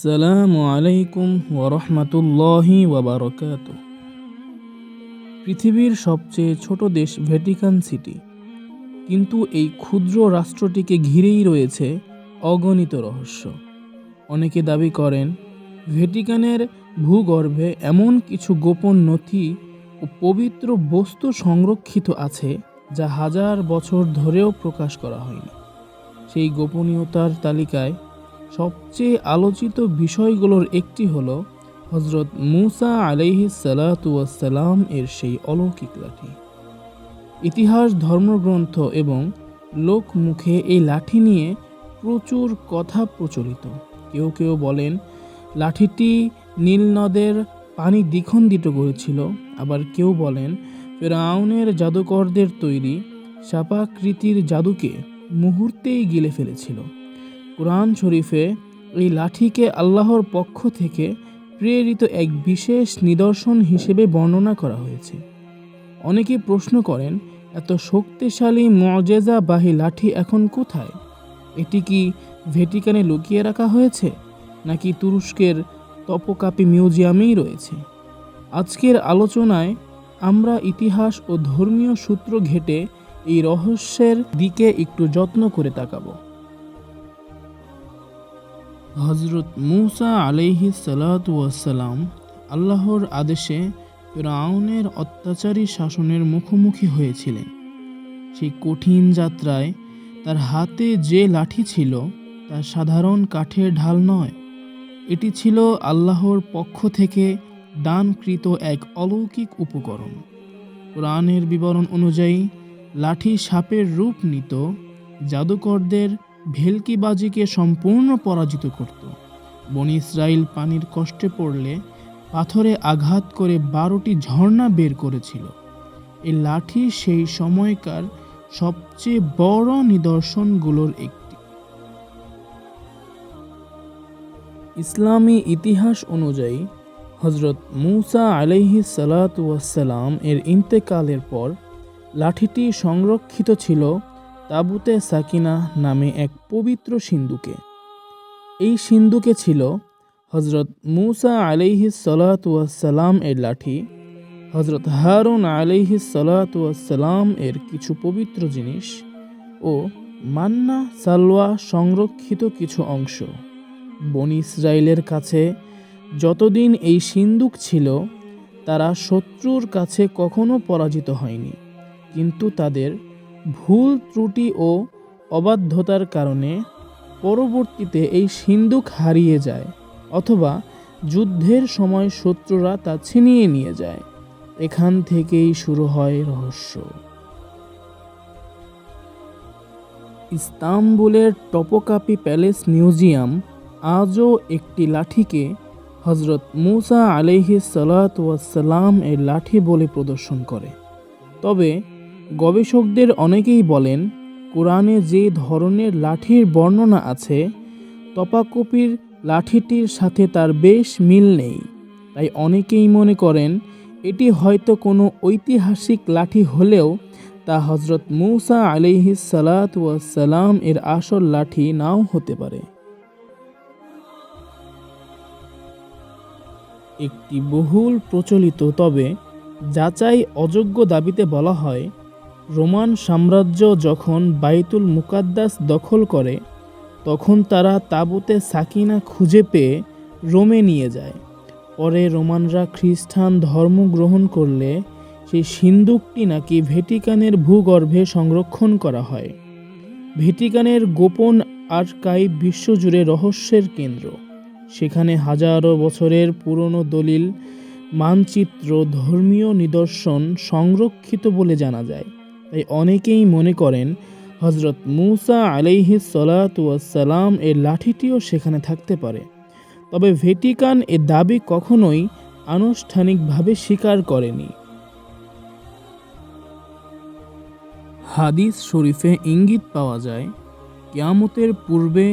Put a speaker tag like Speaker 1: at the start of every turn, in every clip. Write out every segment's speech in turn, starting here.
Speaker 1: আসসালামু আলাইকুম ওরহমতুল্লাহি পৃথিবীর সবচেয়ে ছোট দেশ ভ্যাটিকান সিটি। কিন্তু এই ক্ষুদ্র রাষ্ট্রটিকে ঘিরেই রয়েছে অগণিত রহস্য। অনেকে দাবি করেন, ভ্যাটিকানের ভূগর্ভে এমন কিছু গোপন নথি ও পবিত্র বস্তু সংরক্ষিত আছে যা হাজার বছর ধরেও প্রকাশ করা হয়নি। সেই গোপনীয়তার তালিকায় সবচেয়ে আলোচিত বিষয়গুলোর একটি হল হজরত মুসা আলাইহি সালাতাম এর সেই অলৌকিক লাঠি। ইতিহাস, ধর্মগ্রন্থ এবং লোকমুখে এই লাঠি নিয়ে প্রচুর কথা প্রচলিত। কেউ কেউ বলেন, লাঠিটি নীল নদের পানি দ্বিখণ্ডিত করেছিল। আবার কেউ বলেন, ফেরাউনের জাদুকরদের তৈরি সাপাকৃতির জাদুকে মুহূর্তেই গিলে ফেলেছিল। কোরআন শরীফে এই লাঠিকে আল্লাহর পক্ষ থেকে প্রেরিত এক বিশেষ নিদর্শন হিসেবে বর্ণনা করা হয়েছে। অনেকে প্রশ্ন করেন, এত শক্তিশালী মজেজাবাহী লাঠি এখন কোথায়? এটি কি ভেটিকানে লুকিয়ে রাখা হয়েছে, নাকি তুরস্কের তপকাপি মিউজিয়ামেই রয়েছে? আজকের আলোচনায় আমরা ইতিহাস ও ধর্মীয় সূত্র ঘেটে এই রহস্যের দিকে একটু যত্ন করে তাকাবো। হজরত মুসা আলাইহি সালাতাম আল্লাহর আদেশে ফেরাউনের অত্যাচারী শাসনের মুখোমুখি হয়েছিলেন। সেই কঠিন যাত্রায় তার হাতে যে লাঠি ছিল, তা সাধারণ কাঠের ঢাল নয়। এটি ছিল আল্লাহর পক্ষ থেকে দানকৃত এক অলৌকিক উপকরণ। কোরআনের বিবরণ অনুযায়ী, লাঠি সাপের রূপ নিত জাদুকরদের ভেলকিবাজিকে সম্পূর্ণ পরাজিত করত। বনি ইসরায়েল পানির কষ্টে পড়লে পাথরে আঘাত করে বারোটি ঝর্ণা বের করেছিল। এই লাঠি সেই সময়কার সবচেয়ে বড় নিদর্শনগুলোর একটি। ইসলামী ইতিহাস অনুযায়ী হজরত মুসা আলাইহি সালাতাম এর ইন্তেকালের পর লাঠিটি সংরক্ষিত ছিল তাবুতে সাকিনা নামে এক পবিত্র সিন্ধুকে। এই সিন্ধুকে ছিল হজরত মুসা আলাইহি সালাম এর লাঠি হজরত হারুন আলাইহি সালাম এর কিছু পবিত্র জিনিস ও মান্না সালোয়া সংরক্ষিত কিছু অংশ। বনি ইসরায়েলের কাছে যতদিন এই সিন্দুক ছিল, তারা শত্রুর কাছে কখনো পরাজিত হয়নি, কিন্তু তাদের ভুল ত্রুটি ও অবাধ্যতার কারণে পরবর্তীতে এই সিন্দুক হারিয়ে যায় অথবা যুদ্ধের সময় শত্রুরা তা ছিনিয়ে নিয়ে যায়। এখান থেকেই শুরু হয় রহস্য। ইস্তাম্বুলের টপোকাপি প্যালেস মিউজিয়াম আজও একটি লাঠিকে হজরত মুসা আলহি সালাতাম এর লাঠি বলে প্রদর্শন করে। তবে গবেষকদের অনেকেই বলেন, কোরআনে যে ধরনের লাঠির বর্ণনা আছে, তপাকপির লাঠিটির সাথে তার বেশ মিল নেই। তাই অনেকেই মনে করেন, এটি হয়তো কোনো ঐতিহাসিক লাঠি হলেও তা হজরত মৌসা আলিহি সালাত সালাম এর আসল লাঠি নাও হতে পারে। একটি বহুল প্রচলিত তবে যাচাই অযোগ্য দাবিতে বলা হয় রোমান সাম্রাজ্য যখন বাইতুল মুকাদ্দাস দখল করে, তখন তারা তাবুতে সাকিনা খুঁজে পেয়ে রোমে নিয়ে যায়। পরে রোমানরা খ্রিস্টান ধর্ম গ্রহণ করলে সেই সিন্দুকটি নাকি ভেটিকানের ভূগর্ভে সংরক্ষণ করা হয়। ভেটিকানের গোপন আর্কাইভ বিশ্বজুড়ে রহস্যের কেন্দ্র। সেখানে হাজারো বছরের পুরনো দলিল, মানচিত্র, ধর্মীয় নিদর্শন সংরক্ষিত বলে জানা যায়। তাই অনেকেই মনে করেন হজরত মুসা আলাইহি সালাম এর লাঠিটিও সেখানে থাকতে পারে। তবে ভেটিকান এ দাবি কখনোই আনুষ্ঠানিকভাবে স্বীকার করেনি। হাদিস শরীফে ইঙ্গিত পাওয়া যায়, কেয়ামতের পূর্বে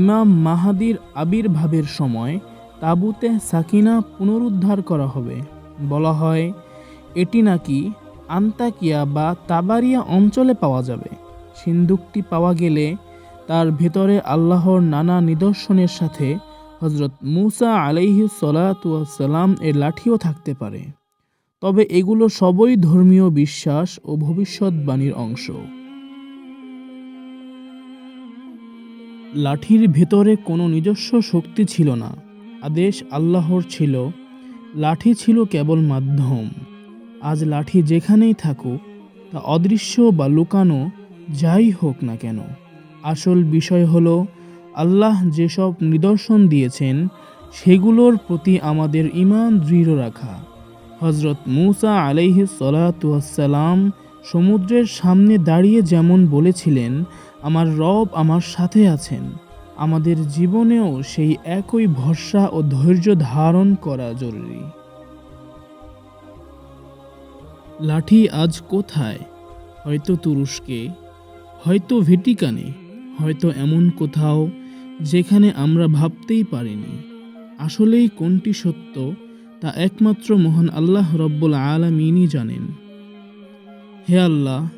Speaker 1: ইমাম মাহাদির আবির্ভাবের সময় তাবুতে সাকিনা পুনরুদ্ধার করা হবে। বলা হয়, এটি নাকি আন্তাকিয়া বা তাবারিয়া অঞ্চলে পাওয়া যাবে। সিন্দুকটি পাওয়া গেলে তার ভেতরে আল্লাহর নানা নিদর্শনের সাথে হজরত মুসা আলাইহি সালাম এর লাঠিও থাকতে পারে। তবে এগুলো সবই ধর্মীয় বিশ্বাস ও ভবিষ্যৎবাণীর অংশ। লাঠির ভেতরে কোনো নিজস্ব শক্তি ছিল না। আদেশ আল্লাহর ছিল। লাঠি ছিল কেবল মাধ্যম। আজ লাঠি যেখানেই থাকুক, তা অদৃশ্য বা লুকানো যাই হোক না কেন। আসল বিষয় হলো, আল্লাহ যেসব নিদর্শন দিয়েছেন, সেগুলোর প্রতি আমাদের ইমান দৃঢ় রাখা। হজরত মুসা আলাইহি সালাম সমুদ্রের সামনে দাঁড়িয়ে যেমন বলেছিলেন, আমার রব আমার সাথে আছেন। আমাদের জীবনেও সেই একই ভরসা ও ধৈর্য ধারণ করা জরুরি। লাঠি আজ কোথায়? হয়তো তুরস্কে, হয়তো ভেটিকানে, হয়তো এমন কোথাও যেখানে আমরা ভাবতেই পারিনি। আসলেই কোনটি সত্য তা একমাত্র মহান আল্লাহ রব্বুল আলমিনই জানেন। হে আল্লাহ,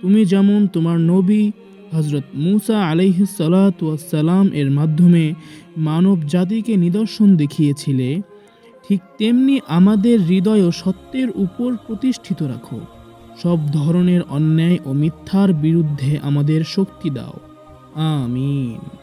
Speaker 1: তুমি যেমন তোমার নবী হজরত মুসা আলাইহি সালাম এর মাধ্যমে মানব জাতিকে নিদর্শন দেখিয়েছিলে ঠিক তেমনি আমাদের হৃদয়ও সত্যের উপর প্রতিষ্ঠিত রাখো। সব ধরনের অন্যায় ও মিথ্যার বিরুদ্ধে আমাদের শক্তি দাও। আমিন।